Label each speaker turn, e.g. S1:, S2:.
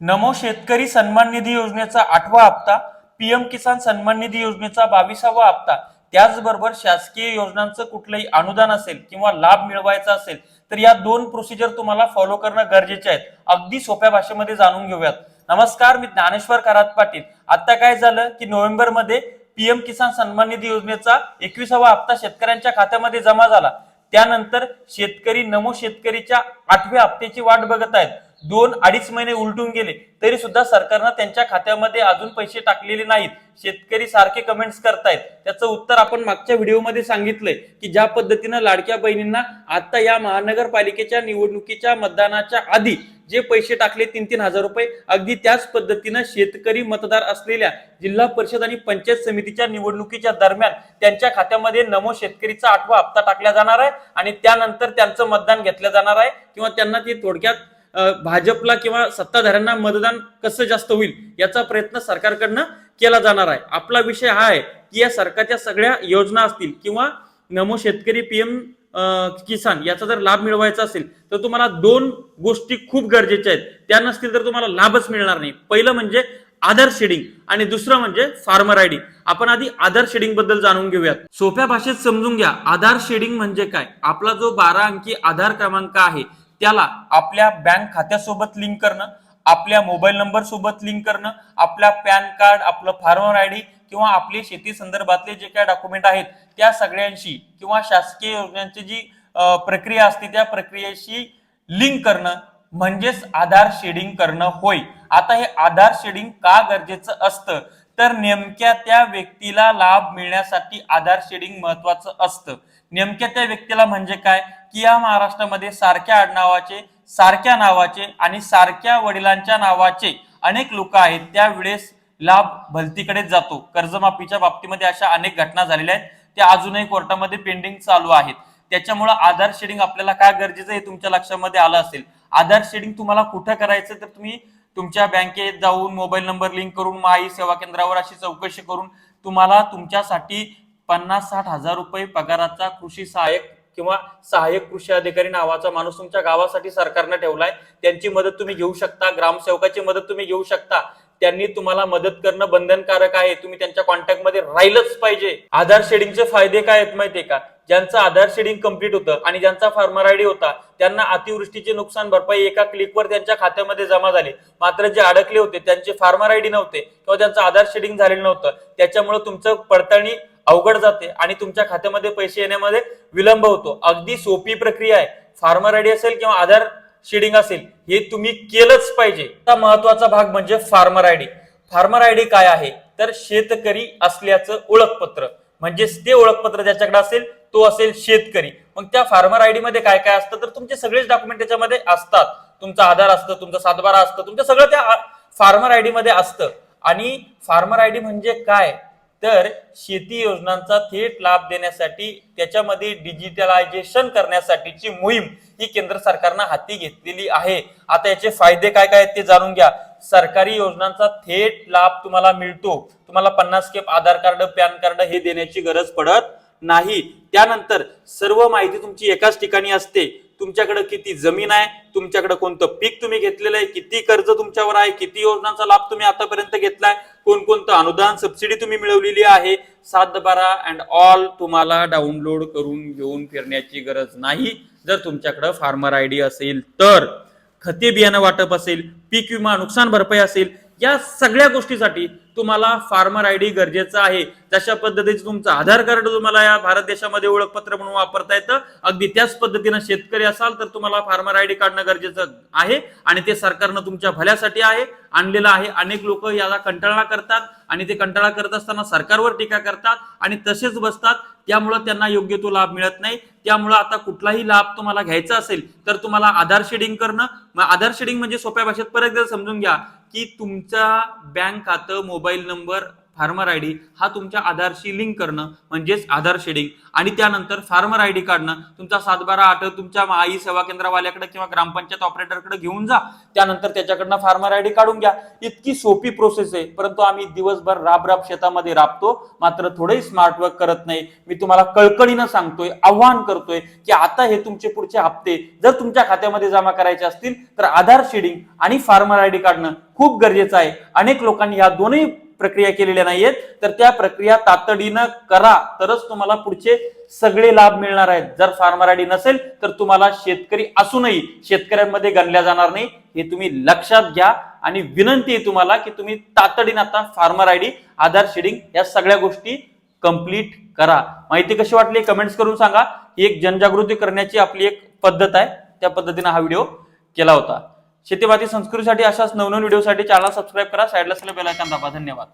S1: नमो शेतकरी सन्मान निधी योजनेचा आठवा हप्ता पीएम किसान सन्मान निधी योजनेचा बावीसावा हप्ता. त्याचबरोबर शासकीय योजनांचं कुठलंही अनुदान असेल किंवा लाभ मिळवायचा असेल तर या दोन प्रोसिजर तुम्हाला फॉलो करणं गरजेचे आहेत. अगदी सोप्या भाषेमध्ये जाणून घेऊयात. नमस्कार मी ज्ञानेश्वर करात पाटील. आता काय झालं की नोव्हेंबरमध्ये पीएम किसान सन्मान निधी योजनेचा एकविसावा हप्ता शेतकऱ्यांच्या खात्यामध्ये जमा झाला. त्यानंतर शेतकरी नमो शेतकरीच्या आठव्या हप्त्याची वाट बघत आहेत. दोन अडीच महिने उलटून गेले तरी सुद्धा सरकारनं त्यांच्या खात्यामध्ये अजून पैसे टाकलेले नाहीत. शेतकरी सारखे कमेंट्स करतायत. त्याचं उत्तर आपण मागच्या व्हिडिओमध्ये सांगितलंय की ज्या पद्धतीनं लाडक्या बहिणींना आता या महानगरपालिकेच्या निवडणुकीच्या मतदानाच्या आधी जे पैसे टाकले तीन तीन हजार रुपये अगदी त्याच पद्धतीनं शेतकरी मतदार असलेल्या जिल्हा परिषद आणि पंचायत समितीच्या निवडणुकीच्या दरम्यान त्यांच्या खात्यामध्ये नमो शेतकरीचा आठवा हप्ता टाकला जाणार आहे आणि त्यानंतर त्यांचं मतदान घेतलं जाणार आहे किंवा त्यांना ते थोडक्यात भाजपला किंवा सत्ताधाऱ्यांना मतदान कसं जास्त होईल याचा प्रयत्न सरकारकडनं केला जाणार आहे. आपला विषय हा आहे की या सरकारच्या सगळ्या योजना असतील किंवा नमो शेतकरी पीएम किसान याचा जर लाभ मिळवायचा असेल तर तुम्हाला दोन गोष्टी खूप गरजेच्या आहेत. त्या नसतील तर तुम्हाला लाभच मिळणार नाही. पहिलं म्हणजे आधार शेडिंग आणि दुसरं म्हणजे फार्मर आयडी आपण आधी आधार शेडिंगबद्दल जाणून घेऊयात. सोप्या भाषेत समजून घ्या. आधार शेडिंग म्हणजे काय? आपला जो बारा अंकी आधार क्रमांक आहे त्याला आपल्या बँक खात्यासोबत लिंक करणं आपल्या मोबाईल नंबर सोबत लिंक करणं आपल्या पॅन कार्ड आपलं फार्मर आयडी किंवा आपले शेती संदर्भातले जे काय डॉक्युमेंट आहेत त्या सगळ्यांशी किंवा शासकीय योजनांची जी प्रक्रिया असते त्या प्रक्रियेशी लिंक करणं म्हणजेच आधार शेडिंग करणं होय. आता हे आधार शेडिंग का गरजेचं असतं? तर नेमक्या त्या व्यक्तीला लाभ मिळण्यासाठी आधार शेडिंग महत्वाचं असतं. नेमक्या त्या व्यक्तीला म्हणजे काय? की या महाराष्ट्रामध्ये सारख्या आडनावाचे सारख्या नावाचे आणि सारख्या वडिलांच्या नावाचे अनेक लोक आहेत. त्यावेळेस लाभ भलतीकडे जातो. कर्जमाफीच्या बाबतीमध्ये अशा अनेक घटना झालेल्या आहेत. त्या अजूनही कोर्टामध्ये पेंडिंग चालू आहेत. त्याच्यामुळे आधार शेडिंग आपल्याला काय गरजेचं हे तुमच्या लक्षामध्ये आलं असेल. आधार शेडिंग तुम्हाला कुठं करायचं तर तुम्ही तुमच्या बँकेत जाऊन मोबाईल नंबर लिंक करून माई सेवा केंद्रावर अशी चौकशी करून तुम्हाला तुमच्यासाठी पन्नास साठ हजार रुपये पगाराचा कृषी सहाय्यक किंवा सहाय्यक कृषी अधिकारी नावाचा माणूस तुमच्या गावासाठी सरकारनं ठेवलाय. त्यांची मदत तुम्ही घेऊ शकता. ग्रामसेवकाची मदत तुम्ही घेऊ शकता. त्यांनी तुम्हाला मदत करणं बंधनकारक आहे. तुम्ही त्यांच्या कॉन्टॅक्टमध्ये राहिलंच पाहिजे. आधार शेडिंगचे फायदे काय आहेत माहितीये का? ज्यांचं आधार शेडिंग कंप्लीट होतं आणि ज्यांचा फार्मर आयडी होता त्यांना अतिवृष्टीचे नुकसान भरपाई एका क्लिकवर त्यांच्या खात्यामध्ये जमा झाले. मात्र जे अडकले होते त्यांचे फार्मर आयडी नव्हते किंवा त्यांचं आधार शेडिंग झालेलं नव्हतं. त्याच्यामुळे तुमचं पडताळणी अवघड जाते आणि तुमच्या खात्यामध्ये पैसे येण्यामध्ये विलंब होतो. अगदी सोपी प्रक्रिया आहे. फार्मर आयडी असेल किंवा आधार शेडिंग असेल हे तुम्ही केलंच पाहिजे. आता महत्त्वाचा भाग म्हणजे फार्मर आयडी फार्मर आयडी काय आहे? तर शेतकरी असल्याचं ओळखपत्र. म्हणजेच ते ओळखपत्र ज्याच्याकडे असेल तो असेल शेतकरी. मग त्या फार्मर आयडी मध्ये काय काय असतं? तर तुमचे सगळेच डॉक्युमेंट त्याच्यामध्ये असतात. तुमचा आधार असतं तुमचा सातबारा असतं तुमचं सगळं त्या फार्मर आयडी मध्ये असतं. आणि फार्मर आयडी म्हणजे काय? तर शेती योजनांचा थेट लाभ देण्यासाठी त्याच्यामध्ये डिजिटलायझेशन करण्यासाठीची मोहीम ही केंद्र सरकारनं हाती घेतलेली आहे. आता याचे फायदे काय काय आहेत ते जाणून घ्या. सरकारी योजनांचा थेट लाभ तुम्हाला मिळतो. तुम्हाला पन्नास केप आधार कार्ड पॅन कार्ड हे देण्याची गरज पडत नाही. त्यानंतर सर्व माहिती तुमची एकाच ठिकाणी असते. तुमच्याकडे किती जमीन आहे? तुमच्याकडे कोणतं पीक तुम्ही घेतलेलं आहे? किती कर्ज तुमच्यावर आहे? किती योजनांचा लाभ तुम्ही आतापर्यंत घेतलाय? कोणकोणतं अनुदान सबसिडी तुम्ही मिळवलेली आहे? सात बारा अँड ऑल तुम्हाला डाउनलोड करून घेऊन फिरण्याची गरज नाही. जर तुमच्याकडे फार्मर आयडी असेल तर खते बियाणं वाटप असेल पीक विमा नुकसान भरपाई असेल या सगळ्या गोष्टीसाठी तुम्हाला फार्मर आयडी गरजेचं आहे. जशा पद्धतीचं तुमचं आधार कार्ड तुम्हाला या भारत देशामध्ये ओळखपत्र म्हणून वापरता येतं. अगदी त्याच पद्धतीनं शेतकरी असाल तर तुम्हाला फार्मर आयडी काढणं गरजेचं आहे आणि ते सरकारनं तुमच्या भल्यासाठी आहे आणलेलं आहे. अनेक लोक याला कंटाळा करतात आणि ते कंटाळा करत असताना सरकारवर टीका करतात आणि तसेच बसतात. त्यामुळं त्यांना योग्य तो लाभ मिळत नाही. त्यामुळं आता कुठलाही लाभ तुम्हाला घ्यायचा असेल तर तुम्हाला आधार शेडिंग करणं. मग आधार शेडिंग म्हणजे सोप्या भाषेत परत जर समजून घ्या. की तुमचा बँक खातं mobile number farmer I D हा तुमच्या आधारशी लिंक करणं म्हणजेच आधार शेडिंग. आणि त्यानंतर फार्मर आय डी काढणं तुमचा सातबारा आठ तुमच्या आई सेवा केंद्रवाल्याकडे किंवा ग्रामपंचायत ऑपरेटरकडे घेऊन जा. त्यानंतर त्याच्याकडनं फार्मर आय डी काढून घ्या. इतकी सोपी प्रोसेस आहे परंतु आम्ही दिवसभर राब राब शेतामध्ये राबतो मात्र थोडंही स्मार्ट वर्क करत नाही. मी तुम्हाला कळकळीनं सांगतोय आव्हान करतोय की आता हे तुमचे पुढचे हप्ते जर तुमच्या खात्यामध्ये जमा करायचे असतील तर आधार शेडिंग आणि फार्मर आय डी काढणं खूप गरजेचं आहे. अनेक लोकांनी या दोन्ही प्रक्रिया केलेल्या नाहीयेत तर त्या प्रक्रिया तातडीनं करा. तरच तुम्हाला पुढचे सगळे लाभ मिळणार आहेत. जर फार्मर आयडी नसेल तर तुम्हाला शेतकरी असूनही शेतकऱ्यांमध्ये गणल्या जाणार नाही हे तुम्ही लक्षात घ्या. आणि विनंती आहे तुम्हाला की तुम्ही तातडीनं आता फार्मर आयडी आधार शेडिंग या सगळ्या गोष्टी कंप्लीट करा. माहिती कशी वाटली कमेंट्स करून सांगा. ही एक जनजागृती करण्याची आपली एक पद्धत आहे. त्या पद्धतीने हा व्हिडिओ केला होता. शेतीबाती संस्कृतीसाठी अशाच नवनवीन व्हिडिओसाठी चॅनल सबस्क्राईब करा. साईडला असलेलं बेल आयकॉन दाबा. धन्यवाद.